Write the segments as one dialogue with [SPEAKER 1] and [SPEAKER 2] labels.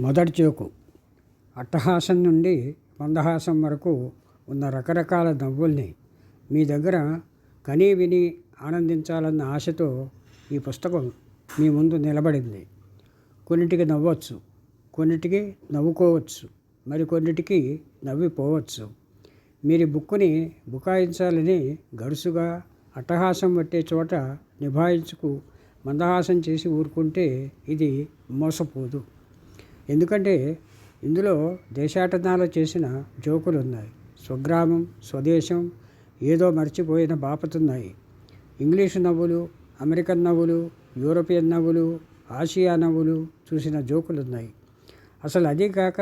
[SPEAKER 1] మొదటి చోకు. అట్టహాసం నుండి మందహాసం వరకు ఉన్న రకరకాల నవ్వుల్ని మీ దగ్గర కనీ విని ఆనందించాలన్న ఆశతో ఈ పుస్తకం మీ ముందు నిలబడింది. కొన్నిటికి నవ్వచ్చు కొన్నిటికి నవ్వుకోవచ్చు మరి కొన్నిటికి నవ్విపోవచ్చు. మీరు బుక్కుని బుకాయించాలని గడుసుగా అట్టహాసం పట్టే చోట నిభాయించుకు మందహాసం చేసి ఊరుకుంటే ఇది మోసపోదు. ఎందుకంటే ఇందులో దేశాటనాలు చేసిన జోకులు ఉన్నాయి స్వగ్రామం స్వదేశం ఏదో మర్చిపోయిన బాపతున్నాయి. ఇంగ్లీషు నవ్వులు అమెరికన్ నవ్వులు యూరోపియన్ నవ్వులు ఆసియా నవ్వులు చూసిన జోకులు ఉన్నాయి అసలు అదే కాక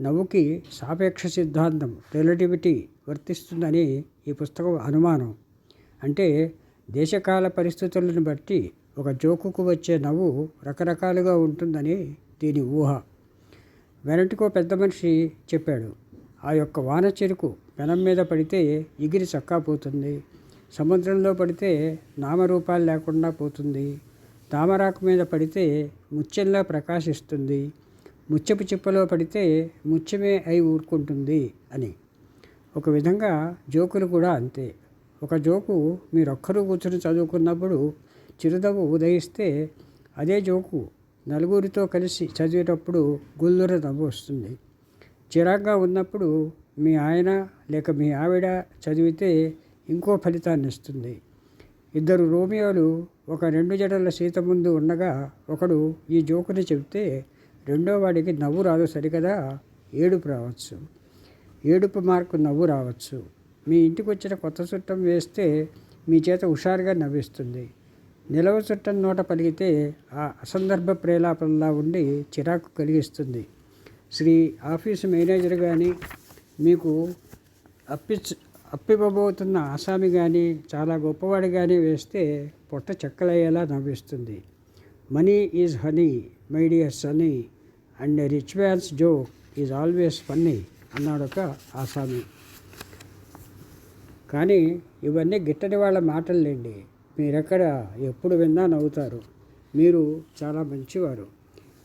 [SPEAKER 1] నవ్వుకి సాపేక్ష సిద్ధాంతం రిలేటివిటీ వర్తిస్తుందని ఈ పుస్తకం అనుమానం. అంటే దేశకాల పరిస్థితులను బట్టి ఒక జోకుకు వచ్చే నవ్వు రకరకాలుగా ఉంటుందని దీని ఊహ. వెనటికో పెద్ద మనిషి చెప్పాడు ఆ యొక్క వాన చెరుకు పెనం మీద పడితే ఎగిరి చక్కా పోతుంది. సముద్రంలో పడితే నామరూపాలు లేకుండా పోతుంది. తామరాకు మీద పడితే ముత్యంలా ప్రకాశిస్తుంది. ముచ్చపు చిప్పలో పడితే ముత్యమే అయి ఊరుకుంటుంది అని. ఒక విధంగా జోకులు కూడా అంతే. ఒక జోకు మీరొక్కరు కూర్చొని చదువుకున్నప్పుడు చిరునవ్వు ఉదయిస్తే అదే జోకు నలుగురితో కలిసి చదివేటప్పుడు గుల్లుర నవ్వు వస్తుంది. చిరాగ్గా ఉన్నప్పుడు మీ ఆయన లేక మీ ఆవిడ చదివితే ఇంకో ఫలితాన్ని ఇస్తుంది. ఇద్దరు రోమియోలు ఒక రెండు జడల సీత ముందు ఉండగా ఒకడు ఈ జోకుని చెబితే రెండో వాడికి నవ్వు రాదు సరికదా ఏడుపు రావచ్చు. ఏడుపు మార్కు నవ్వు రావచ్చు. మీ ఇంటికి వచ్చిన కొత్త చుట్టం వేస్తే మీ చేత హుషారుగా నవ్విస్తుంది. నిలవ చుట్టం నోట పలిగితే ఆ అసందర్భ ప్రేలాపనలా ఉండి చిరాకు కలిగిస్తుంది. శ్రీ ఆఫీసు మేనేజర్ కానీ మీకు అప్పిచ్ అప్పివ్వబోతున్న ఆసామి కానీ చాలా గొప్పవాడు కానీ వేస్తే పొట్ట చెక్కలయ్యేలా నవ్విస్తుంది. Money is honey my dear sunny and rich man's joke is always funny అన్నాడు ఒక ఆసామి. కానీ ఇవన్నీ గిట్టని వాళ్ళ మాటలు లేండి మీరెక్కడ ఎప్పుడు విన్నా నవ్వుతారు. మీరు చాలా మంచివారు.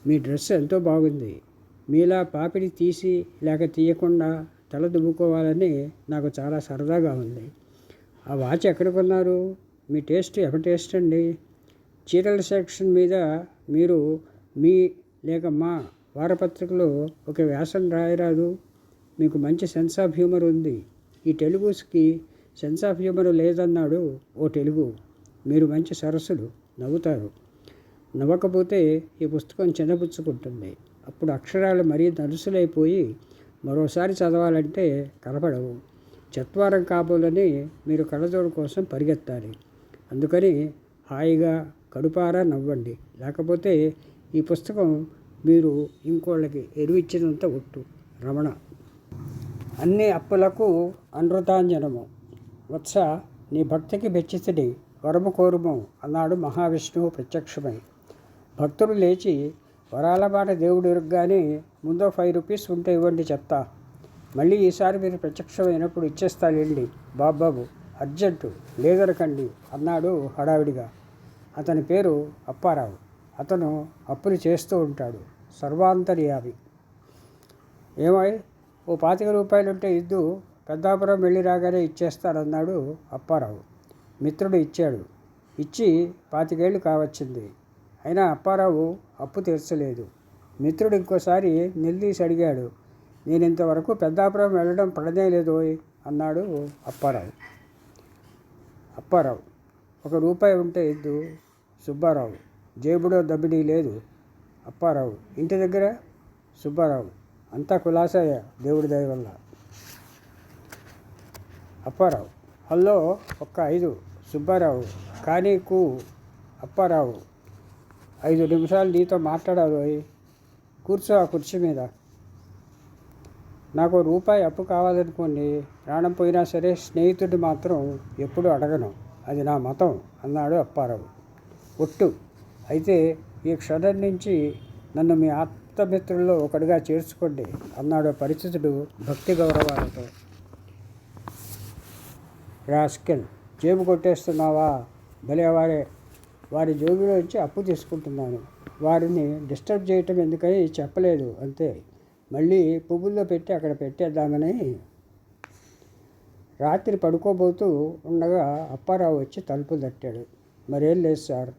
[SPEAKER 1] మీ డ్రెస్ ఎంతో బాగుంది. మీలా పాపిడి తీసి లేక తీయకుండా తల దువ్వుకోవాలని నాకు చాలా సరదాగా ఉంది. ఆ వాచ్ ఎక్కడ కొన్నారు? మీ టేస్ట్ ఎవరి టేస్ట్ అండి? చీరల సెక్షన్ మీద మీరు మీ లేక మా వారపత్రికలో ఒక వ్యాసం రాయరాదు. మీకు మంచి సెన్స్ ఆఫ్ హ్యూమర్ ఉంది. ఈ తెలుగుకి సెన్స్ ఆఫ్ హ్యూమర్ లేదన్నాడు ఓ తెలుగు. మీరు మంచి సరస్సులు నవ్వుతారు. నవ్వకపోతే ఈ పుస్తకం చిన్నపుచ్చుకుంటుంది అప్పుడు అక్షరాలు మరీ నలుసులైపోయి మరోసారి చదవాలంటే కనపడవు. చత్వారం కాబోలని మీరు కళ్ళజోడు కోసం పరిగెత్తాలి. అందుకని హాయిగా కడుపారా నవ్వండి. లేకపోతే ఈ పుస్తకం మీరు ఇంకోళ్ళకి ఎరువిచ్చినంత ఒట్టు. రమణ. అన్ని అప్పులకు అనృతాంజనము వత్స నీ భక్తికి బెచ్చితిని. వరము కోరుము అన్నాడు మహావిష్ణువు ప్రత్యక్షమై. భక్తులు లేచి వరాల మాట దేవుడు ఎరుగ్గానే ముందో ఫైవ్ రూపీస్ ఉంటే ఇవ్వండి చెప్తా. మళ్ళీ ఈసారి మీరు ప్రత్యక్షమైనప్పుడు ఇచ్చేస్తానండి బాబాబు అర్జెంటు లేదరకండి అన్నాడు హడావిడిగా. అతని పేరు అప్పారావు. అతను అప్పులు చేస్తూ ఉంటాడు సర్వాంతర్యావి ఏమై ఓ పాతిక రూపాయలు ఉంటే ఇద్దు పెద్దాపురం వెళ్ళి రాగానే ఇచ్చేస్తానన్నాడు అప్పారావు. మిత్రుడు ఇచ్చాడు. ఇచ్చి పాతికేళ్ళు కావచ్చింది. అయినా అప్పారావు అప్పు తీర్చలేదు. మిత్రుడు ఇంకోసారి నిలదీసి అడిగాడు. నేను ఇంతవరకు పెద్దాపురం వెళ్ళడం పడదే లేదు అన్నాడు అప్పారావు. అప్పారావు ఒక రూపాయి ఉంటే ఇద్దు సుబ్బారావు. జేబుడో దబ్బిడీ లేదు అప్పారావు. ఇంటి దగ్గర? సుబ్బారావు అంతా కులాసాయ దేవుడి దయ వల్ల. అప్పారావు హలో ఒక్క ఐదు సుబ్బారావు కానీ కు అప్పారావు. ఐదు నిమిషాలు నీతో మాట్లాడాలి కూర్చో ఆ కుర్చీ మీద. నాకు రూపాయి అప్పు కావాలనుకోండి ప్రాణం పోయినా సరే స్నేహితుడు మాత్రం ఎప్పుడు అడగను. అది నా మతం అన్నాడు అప్పారావు. ఒట్టు. అయితే ఈ క్షణం నుంచి నన్ను మీ ఆప్తమిత్రుల్లో ఒకటిగా చేర్చుకోండి అన్నాడు పరిచితుడు భక్తి గౌరవాలతో. రాస్కెల్. జేబు కొట్టేస్తున్నావా? భలే వారే వారి జోబులోంచి అప్పు తీసుకుంటున్నాను. వారిని డిస్టర్బ్ చేయటం ఎందుకని చెప్పలేదు అంతే. మళ్ళీ పువ్వుల్లో పెట్టి అక్కడ పెట్టేద్దామని రాత్రి పడుకోబోతూ ఉండగా అప్పారావు వచ్చి తలుపు తట్టాడు. మరేం లేదు సార్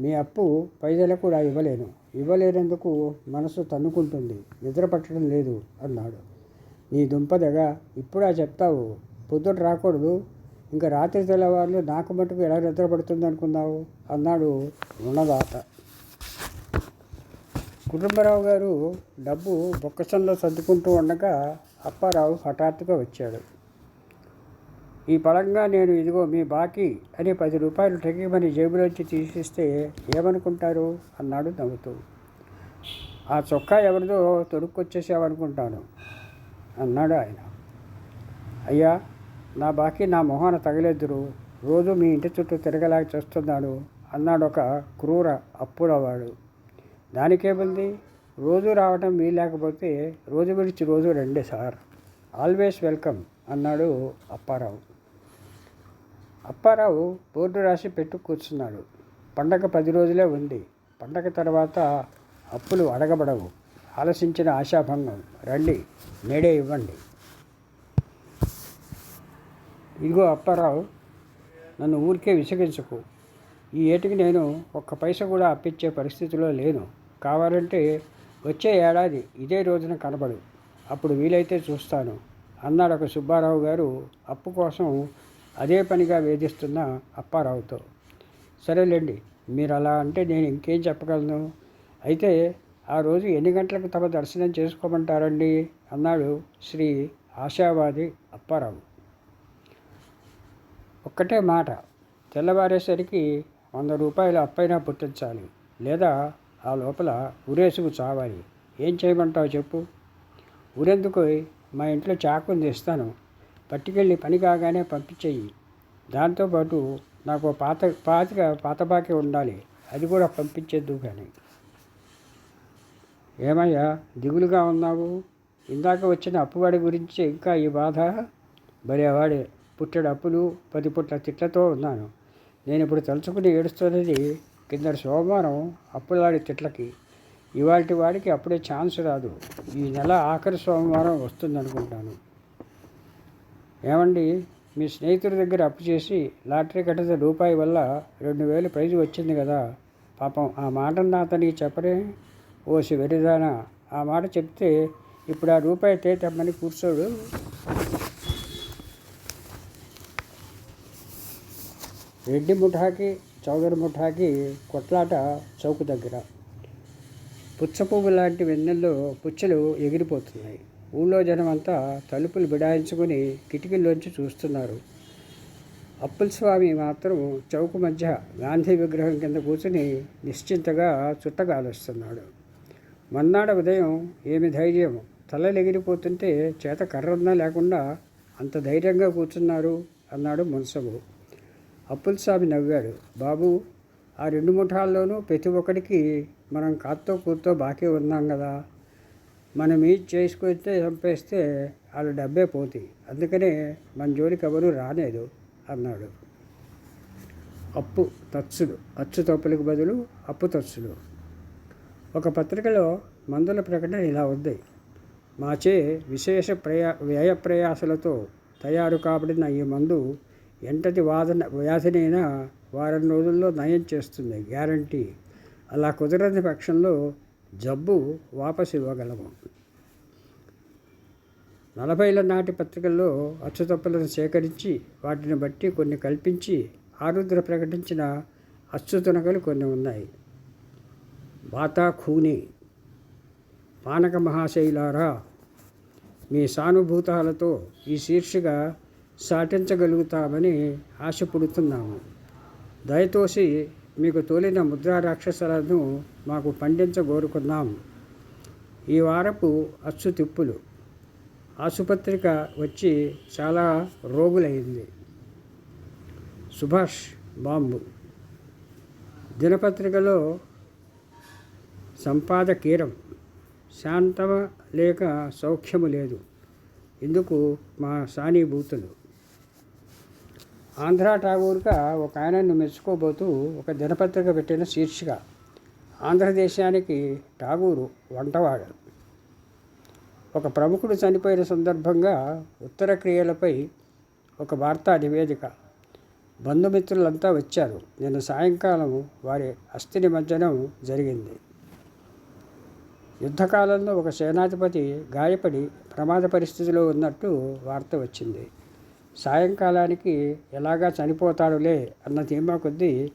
[SPEAKER 1] మీ అప్పు పైదలు కూడా ఇవ్వలేను. ఇవ్వలేనందుకు మనసు తన్నుకుంటుంది. నిద్ర పట్టడం లేదు అన్నాడు. నీ దుంపదగా ఇప్పుడా చెప్తావు. పొద్దుట రాకూడదు ఇంకా రాత్రి తెల్లవారులు నాకు మటుకు ఎలా నిద్రపడుతుంది అనుకున్నావు అన్నాడు రుణదాత. కుటుంబరావు గారు డబ్బు బొక్కసంలో సర్దుకుంటూ ఉండగా అప్పారావు హఠాత్తుగా వచ్చాడు. ఈ పరంగా నేను ఇదిగో మీ బాకీ అని పది రూపాయలు టెగిమని జేబులోంచి తీసిస్తే ఏమనుకుంటారు? అన్నాడు నవ్వుతూ. ఆ చొక్కా ఎవరిదో తొడుక్కొచ్చేసామనుకుంటాను అన్నాడు ఆయన. అయ్యా నా బాకీ నా మొహాన తగలేదురు. రోజు మీ ఇంటి చుట్టూ తిరగలాగా చేస్తున్నాడు అన్నాడు ఒక క్రూర అప్పులవాడు. దానికేముంది రోజు రావటం వీలేకపోతే రోజు విడిచి రోజు రండి సార్. ఆల్వేస్ వెల్కమ్ అన్నాడు అప్పారావు. అప్పారావు బోర్డు రాసి పెట్టు కూర్చున్నాడు. పండగ పది రోజులే ఉంది. పండగ తర్వాత అప్పులు అడగబడవు. ఆలసించిన ఆశాభంగం. రండి నేడే ఇవ్వండి. ఇదిగో అప్పారావు నన్ను ఊరికే విసిగించకు. ఈ ఏటికి నేను ఒక్క పైస కూడా అప్పించే పరిస్థితిలో లేను. కావాలంటే వచ్చే ఏడాది ఇదే రోజున కనబడు. అప్పుడు వీలైతే చూస్తాను. అన్నాడు ఒక సుబ్బారావు గారు అప్పు కోసం అదే పనిగా వేధిస్తున్న అప్పారావుతో. సరేలేండి మీరు అలా అంటే నేను ఇంకేం చెప్పగలను? అయితే ఆ రోజు ఎన్ని గంటలకు తమ దర్శనం చేసుకోమంటారండి? అన్నాడు శ్రీ ఆశావాది అప్పారావు. ఒక్కటే మాట. తెల్లవారేసరికి వంద రూపాయలు అప్పైనా పుట్టించాలి. లేదా ఆ లోపల ఉరేసుకు చావాలి. ఏం చేయమంటావు చెప్పు. ఊరెందుకు? మా ఇంట్లో చాకుంది ఇస్తాను. పట్టుకెళ్ళి పని కాగానే పంపించేయి. దాంతోపాటు నాకు పాత పాతిక పాత బాకీ ఉండాలి. అది కూడా పంపించేద్దు కానీ ఏమయ్యా దిగులుగా ఉన్నావు? ఇందాక వచ్చిన అప్పువాడి గురించి ఇంకా ఈ బాధ? భలేవాడే. పుట్టెడు అప్పులు పది పుట్ల తిట్లతో ఉన్నాను. నేను ఇప్పుడు తలుచుకుని ఏడుస్తున్నది కింద సోమవారం అప్పులాడి తిట్లకి. ఇవాటి వాడికి అప్పుడే ఛాన్స్ రాదు. ఈ నెల ఆఖరి సోమవారం వస్తుందనుకుంటాను. ఏమండి? మీ స్నేహితుడి దగ్గర అప్పు చేసి లాటరీ కట్టిన రూపాయి వల్ల రెండు వేలు ప్రైజు వచ్చింది కదా. పాపం ఆ మాటను అతనికి చెప్పరే. ఓసి వెరిదానా ఆ మాట చెప్తే ఇప్పుడు ఆ రూపాయి తేటమ్మని కూర్చోడు. రెడ్డి ముఠాకి చౌదరి ముఠాకి కొట్లాట చౌకు దగ్గర. పుచ్చపువ్వు లాంటి వెన్నెల్లో పుచ్చలు ఎగిరిపోతున్నాయి. ఊళ్ళో జనమంతా తలుపులు బిడాయించుకొని కిటికీల్లోంచి చూస్తున్నారు. అప్పుల స్వామి మాత్రం చౌకు మధ్య గాంధీ విగ్రహం కింద కూర్చుని నిశ్చింతగా చుట్టగాలుస్తున్నాడు. మన్నాడ ఉదయం ఏమి ధైర్యం? తలలు ఎగిరిపోతుంటే చేత కర్రన్నా లేకుండా అంత ధైర్యంగా కూర్చున్నారు అన్నాడు మున్సబు. అప్పులస్వామి నవ్వాడు. బాబు ఆ రెండు ముఠాల్లోనూ ప్రతి ఒక్కడికి మనం కాత్తో కూర్తో బాకీ ఉన్నాం కదా మనం ఈ చేసుకుంటే చంపేస్తే వాళ్ళ డబ్బే పోతాయి అందుకనే మన జోలికి ఎవరు రాలేదు అన్నాడు. అప్పు తచ్చులు అచ్చు తప్పులకు బదులు అప్పు తచ్చులు ఒక పత్రికలో మందుల ప్రకటన ఇలా ఉంది. మాచే విశేష ప్రయా వ్యయ ప్రయాసలతో తయారు కాబడిన ఈ మందు ఎంతటి వాదన వ్యాధినైనా వారం రోజుల్లో నయం చేస్తుంది గ్యారంటీ. అలా కుదరని పక్షంలో జబ్బు వాపసు ఇవ్వగలము. నలభైల నాటి పత్రికల్లో అచ్చుతప్పులను సేకరించి వాటిని బట్టి కొన్ని కల్పించి ఆరుద్ర ప్రకటించిన అచ్చుతునకలు కొన్ని ఉన్నాయి. బాతా ఖూని పానక మహాశైలారా మీ సానుభూతాలతో ఈ శీర్షిక సాటించగలుగుతామని ఆశపడుతున్నాము. దయతోసి మీకు తోలిన ముద్రా రాక్షసులను మాకు పండించగోరుకున్నాం. ఈ వారపు అచ్చు తిప్పులు. ఆసుపత్రిక వచ్చి చాలా రోగులైంది. సుభాష్ బాంబు. దినపత్రికలో సంపాదకీరం. శాంతమ లేక సౌఖ్యము లేదు. ఇందుకు మా సానుభూతులు. ఆంధ్ర ఠాగూర్గా ఒక ఆయనను మెచ్చుకోబోతూ ఒక దినపత్రిక పెట్టిన శీర్షిక ఆంధ్రదేశానికి ఠాగూరు వంటవాడు. ఒక ప్రముఖుడు చనిపోయిన సందర్భంగా ఉత్తర క్రియలపై ఒక వార్తా నివేదిక. బంధుమిత్రులంతా వచ్చారు. నిన్న సాయంకాలం వారి అస్థి నిమజ్జనం జరిగింది. యుద్ధకాలంలో ఒక సేనాధిపతి గాయపడి ప్రమాద పరిస్థితిలో ఉన్నట్టు వార్త వచ్చింది. సాయంకాలానికి ఎలాగా చనిపోతాడులే అన్న ధీమా కొద్దీ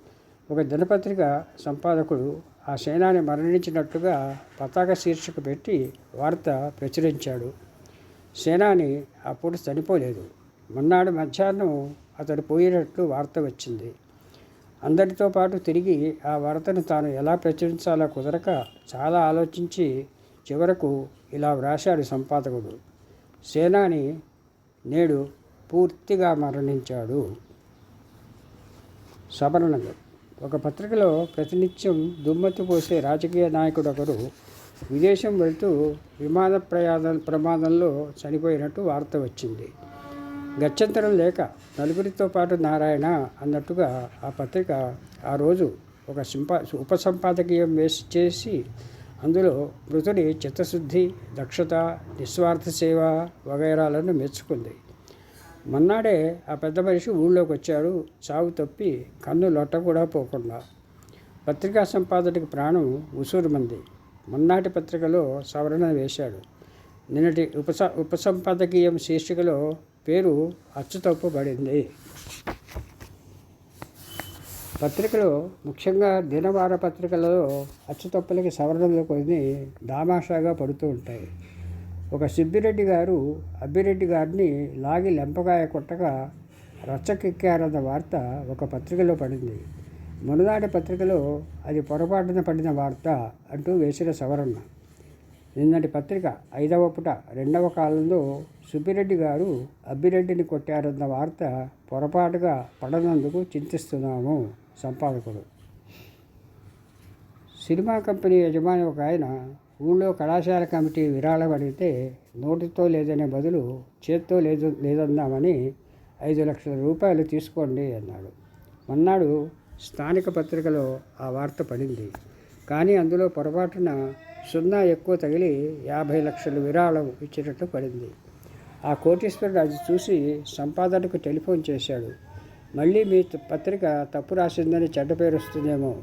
[SPEAKER 1] ఒక దినపత్రిక సంపాదకుడు ఆ సేనాని మరణించినట్టుగా పతాక శీర్షిక పెట్టి వార్త ప్రచురించాడు. సేనాని అప్పుడు చనిపోలేదు. మొన్నాడు మధ్యాహ్నం అతడు పోయినట్లు వార్త వచ్చింది. అందరితో పాటు తిరిగి ఆ వార్తను తాను ఎలా ప్రచురించాలో కుదరక చాలా ఆలోచించి చివరకు ఇలా వ్రాశాడు సంపాదకుడు. సేనాని నేడు పూర్తిగా మరణించాడు. సవరణలు ఒక పత్రికలో ప్రతినిత్యం దుమ్మెత్తి పోసే రాజకీయ నాయకుడు ఒకరు విదేశం వెళ్తూ విమాన ప్రయాద ప్రమాదంలో చనిపోయినట్టు వార్త వచ్చింది. గత్యంతరం లేక నలుగురితో పాటు నారాయణ అన్నట్టుగా ఆ పత్రిక ఆ రోజు ఒక సింపా ఉపసంపాదకీయం వేసి చేసి అందులో మృతుడి చిత్తశుద్ధి దక్షత నిస్వార్థ సేవ వగైరాలను మెచ్చుకుంది. మొన్నాడే ఆ పెద్ద మనిషి ఊళ్ళోకి వచ్చాడు. చావు తప్పి కన్ను లొట్ట కూడా పోకుండా. పత్రికా సంపాదనకి ప్రాణం ఉసూరుమంది. మొన్నాటి పత్రికలో సవరణ వేశాడు. నిన్నటి ఉపస ఉపసంపాదకీయం శీర్షికలో పేరు అచ్చుతప్పుబడింది పత్రికలో ముఖ్యంగా దినవార పత్రికలలో అచ్చుతప్పులకి సవరణలు కొన్ని దామాషాగా పడుతూ ఉంటాయి. ఒక సుబ్బిరెడ్డి గారు అబ్బిరెడ్డి గారిని లాగి లెంపకాయ కొట్టగా రచ్చకెక్కారన్న వార్త ఒక పత్రికలో పడింది. మునదాటి పత్రికలో అది పొరపాటున పడిన వార్త అంటూ వేసిన సవరణ. నిన్నటి పత్రిక ఐదవ పుట రెండవ కాలంలో సుబ్బిరెడ్డి గారు అబ్బిరెడ్డిని కొట్టారన్న వార్త పొరపాటుగా పడనందుకు చింతిస్తున్నాము సంపాదకుడు. సినిమా కంపెనీ యజమాని ఒక ఆయన ఊళ్ళో కళాశాల కమిటీ విరాళం అడిగితే నోటితో లేదనే బదులు చేత్తో లేదు లేదన్నామని ఐదు లక్షల రూపాయలు తీసుకోండి అన్నాడు. మొన్నాడు స్థానిక పత్రికలో ఆ వార్త పడింది. కానీ అందులో పొరపాటున సున్నా ఎక్కువ తగిలి యాభై లక్షలు విరాళం ఇచ్చినట్టు పడింది. ఆ కోటీశ్వరుడు అది చూసి సంపాదనకు టెలిఫోన్ చేశాడు. మళ్ళీ మీ పత్రిక తప్పు రాసిందని చెడ్డ పేరు వస్తుందేమో.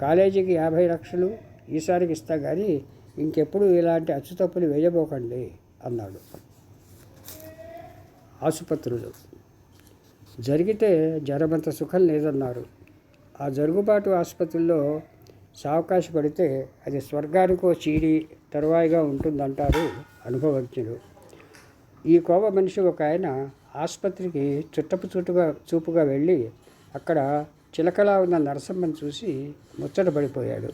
[SPEAKER 1] కాలేజీకి యాభై లక్షలు ఈసారికి ఇస్తా కానీ ఇంకెప్పుడు ఇలాంటి అచ్చుతప్పులు వేయబోకండి అన్నాడు. ఆసుపత్రులు జరిగితే జ్వరమంత సుఖం లేదన్నారు. ఆ జరుగుబాటు ఆసుపత్రుల్లో సావకాశ పడితే అది స్వర్గానికో చీడి తరువాయిగా ఉంటుందంటారు అనుభవజ్ఞులు. ఈ కోవ మనిషి ఒక ఆయన ఆసుపత్రికి చుట్టపు చుట్టుగా చూపుగా వెళ్ళి అక్కడ చిలకలా ఉన్న నరసమ్మను చూసి ముచ్చట పడిపోయాడు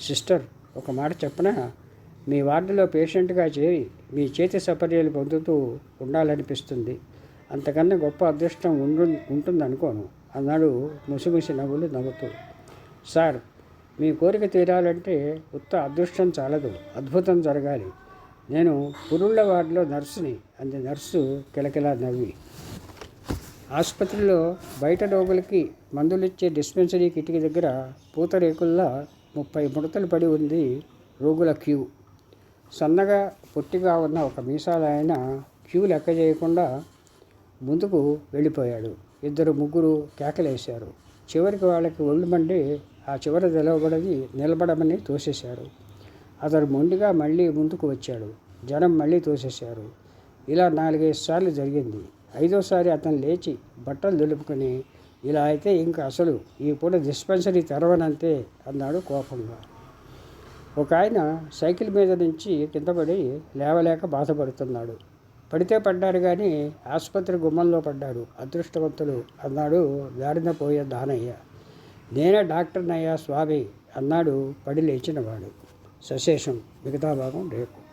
[SPEAKER 1] సిస్టర్ ఒక మాట చెప్పన? మీ వార్డులో పేషెంట్గా చేరి మీ చేతి సపర్యలు పొందుతూ ఉండాలనిపిస్తుంది. అంతకన్నా గొప్ప అదృష్టం ఉండు ఉంటుందనుకోను. అన్నాడు ముసిముసి నవ్వులు నవ్వుతూ. సార్ మీ కోరిక తీరాలంటే ఉత్త అదృష్టం చాలదు. అద్భుతం జరగాలి. నేను పురుళ్ళ వార్డులో నర్సుని. అంది నర్సు కిలకిలా నవ్వి. ఆసుపత్రిలో బయట రోగులకి మందులిచ్చే డిస్పెన్సరీ కిటికీ దగ్గర పూతరేకుల్లా ముప్పై ముడతలు పడి ఉంది రోగుల క్యూ. సన్నగా పొట్టిగా ఉన్న ఒక మీసాల ఆయన క్యూ లెక్క చేయకుండా ముందుకు వెళ్ళిపోయాడు. ఇద్దరు ముగ్గురు కేకలేశారు. చివరికి వాళ్ళకి ఒళ్ళు మండి ఆ చివర నిలబడని నిలబడమని తోసేశారు. అతడు మొండిగా మళ్ళీ ముందుకు వచ్చాడు. జనం మళ్ళీ తోసేశారు. ఇలా నాలుగైదు సార్లు జరిగింది. ఐదోసారి అతను లేచి బట్టలు దులుపుకొని ఇలా అయితే ఇంకా అసలు ఈ పూట డిస్పెన్సరీ తెరవనంతే అన్నాడు కోపంగా. ఒక ఆయన సైకిల్ మీద నుంచి కింద పడి లేవలేక బాధపడుతున్నాడు. పడితే పడ్డారు కానీ ఆసుపత్రి గుమ్మంలో పడ్డాడు. అదృష్టవంతులు అన్నాడు దారిన పోయే దానయ్య. నేనే డాక్టర్నయ్యా స్వామి అన్నాడు పడి లేచినవాడు. సశేషం మిగతా భాగం రేపు.